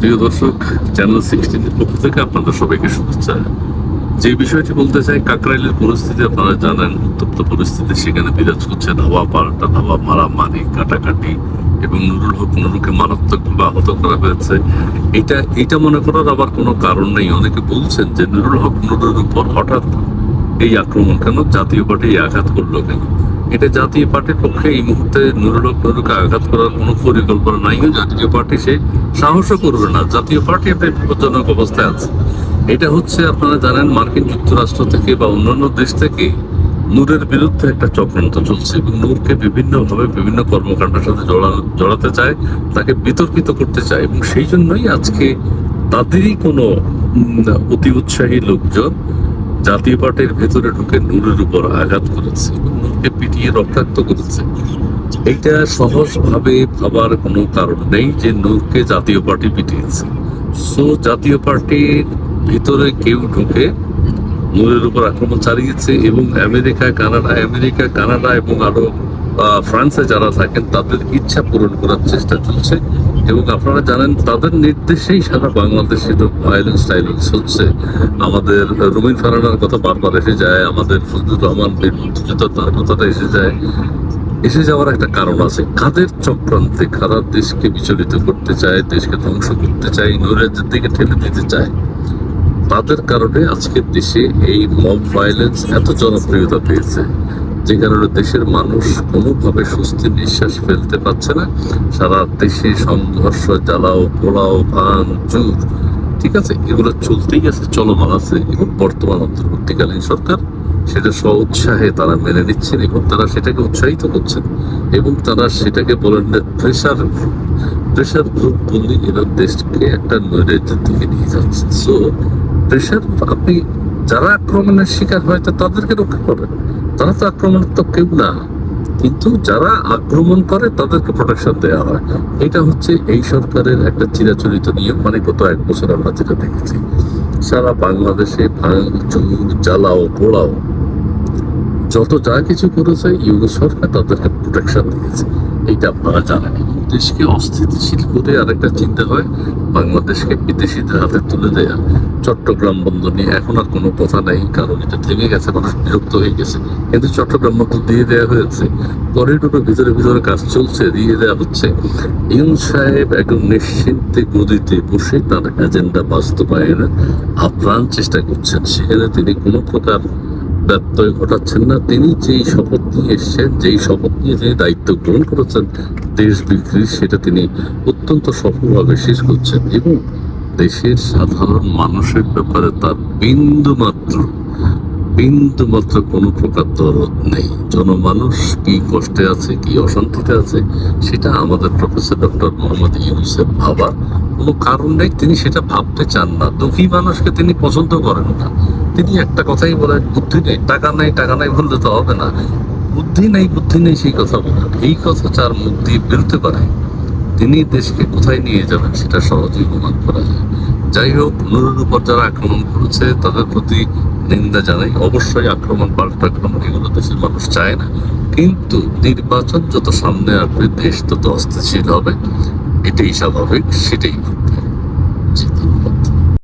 প্রিয় দর্শক চ্যানেল সিক্সটিনের পক্ষ থেকে আপনাদের সবাইকে শুভেচ্ছা। যে বিষয়টি বলতে চাই, কাকরাইলের পরিস্থিতি আপনারা জানেন, উত্তপ্ত পরিস্থিতি, সেখানে বিরাজ করছে ধাওয়া পাল্টা, ধাওয়া মারামারি, কাটাকাটি এবং নুরুল হক নুরুকে মারাত্মকভাবে আহত করা হয়েছে। এটা এটা মনে করার আবার কোনো কারণ নেই। অনেকে বলছেন যে নুরুল হক নুরুর উপর হঠাৎ এই আক্রমণ কেন? জাতীয় পার্টি এই আঘাত করল কেন? এটা জাতীয় পার্টির পক্ষে এই মুহূর্তে নুরুল নুরুকে আঘাত করার কোনো পরিকল্পনা নাই। জাতীয় পার্টি সে সাহসও করবে না। জাতীয় পার্টি একটা বিপজ্জনক অবস্থায় আছে। এটা হচ্ছে আপনারা জানেন, মার্কিন যুক্তরাষ্ট্র থেকে বা অন্যান্য দেশ থেকে নূরের বিরুদ্ধে একটা চক্রান্ত চলছে এবং নূরকে বিভিন্নভাবে বিভিন্ন কর্মকাণ্ডের সাথে জড়াতে চায়, তাকে বিতর্কিত করতে চায় এবং সেই জন্যই আজকে তাদেরই কোনো অতি উৎসাহী লোকজন জাতীয় পার্টির ভেতরে ঢুকে নূরের উপর আঘাত করেছে। নূরকে পিটিয়ে রক্তাক্ত করেছে। এইটা সহজভাবে ভাবার কোনো কারণ নেই যে নূরকে জাতীয় পার্টি পিটিয়েছে। সো জাতীয় পার্টির ভিতরে কেউ ঢুকে নূরের উপর আক্রমণ চালিয়েছে এবং আমেরিকা কানাডা আমেরিকা কানাডা এবং আরও আহ, ফ্রান্সে যারা থাকেন তাদের ইচ্ছা পূরণ করার চেষ্টা চলছে। এবং আপনারা জানেন, তাদের নির্দেশেই সারা বাংলাদেশে তো ভায়োলেন্স টাইলেন্স হচ্ছে। আমাদের রুমিন ফারানার কথা বারবার এসে যায়, আমাদের ফজলুর রহমান তার কথাটা এসে যায়। এসে যাওয়ার একটা কারণ আছে। কাদের চক্রান্তে কারা দেশকে বিচলিত করতে চায়, দেশকে ধ্বংস করতে চায়, নৈরাজ্যের দিকে ঠেলে দিতে চায়? তাদের কারণে আজকের দেশে এই মব ভায়োলেন্স এত জনপ্রিয়তা পেয়েছে। যে কারণে দেশের মানুষ কোনোভাবে স্বস্তির নিঃশ্বাস ফেলতে পারছে না। সারা দেশে সংঘর্ষ, জ্বালাও, পোড়াও, ভাঙ, চুর, ঠিক আছে? এগুলো চলতেই আছে, চলমান আছে। এবং বর্তমান অন্তর্বর্তীকালীন সরকার সেটা স্ব উৎসাহে তারা মেনে নিচ্ছেন এবং তারা সেটাকে উৎসাহিত করছেন এবং তারা সেটাকে বলেন প্রেশার প্রেশার গ্রুপ বললে এরা দেশকে একটা নৈরাজ্যের দিকে নিয়ে যাচ্ছে। সো প্রেশার আপনি যারা আক্রমণের শিকার হয় তাদেরকে রক্ষা করেন তারা তো আক্রমণের তো কেউ না। কিন্তু যারা আক্রমণ করে, তাদেরকে প্রোটেকশন দেওয়া হয়। এটা হচ্ছে এই সরকারের একটা চিরাচরিত নিয়ম মানে গত এক বছর আমরা যেটা দেখেছি। সারা বাংলাদেশে ভাঙ, চুর, জ্বালাও, পোড়াও, যত যা কিছু করেছে, ইউরো সরকার তাদেরকে প্রোটেকশন দিয়েছে। এইটা আপনারা জানেন। দেশকে অস্থিতিশীল করে আরেকটা চিন্তা হয়, বাংলাদেশকে বিদেশিদের হাতে তুলে দেয়া। চট্টগ্রাম বন্দর নিয়ে এখন আর কোনো কথা নেই, কারণ এটা থেমে গেছে মানুষ বিরক্ত হয়ে গেছে। কিন্তু চট্টগ্রাম বন্দর দিয়ে দেওয়া হয়েছে করিডোরের ভিতরে ভিতরে কাজ চলছে, দিয়ে দেওয়া হচ্ছে। ইউন সাহেব একদম নিশ্চিন্তে গদিতে বসে তার এজেন্ডা বাস্তবায়নের আপ্রাণ চেষ্টা করছেন। সেখানে তিনি কোনো প্রকার ব্যত্যয় ঘটাচ্ছেন না। তিনি যেই শপথ নিয়ে এসছেন, যেই শপথ নিয়ে যে দায়িত্ব গ্রহণ করেছেন, দেশ বিক্রি, সেটা তিনি অত্যন্ত সফলভাবে শেষ করছেন। এবং দেশের সাধারণ মানুষের ব্যাপারে তার বিন্দু মাত্র বিন্দু মাত্র কোনো প্রকার দরদ নেই। জনমানুষ কি কষ্টে আছে, কি অশান্তিতে আছে, সেটা আমাদের প্রফেসর ডক্টর মোহাম্মদ ইউনুসেফ ভাবার। কোনো কারণ নেই, তিনি সেটা ভাবতে চান না। দুঃখী মানুষকে তিনি পছন্দ করেন না। তিনি একটা কথাই বলেন, বুদ্ধি নেই, টাকা নাই টাকা নাই বললে তো হবে না। বুদ্ধি নেই বুদ্ধি নেই, সেই কথা বলেন এই কথা যার মুখ দিয়ে বেরোতে পারে। তিনি দেশকে কোথায় নিয়ে যাবেন সেটা সহজেই প্রমাণ করা যায়। যাই হোক নুরুর উপর যারা আক্রমণ করেছে, তাদের প্রতি নিন্দা জানাই। অবশ্যই আক্রমণ পাল্টা আক্রমণ এগুলো দেশের মানুষ চায় না। কিন্তু নির্বাচন যত সামনে আসবে, দেশ তত অস্থিতিশীল হবে। এটাই স্বাভাবিক, সেটাই ঘটবে।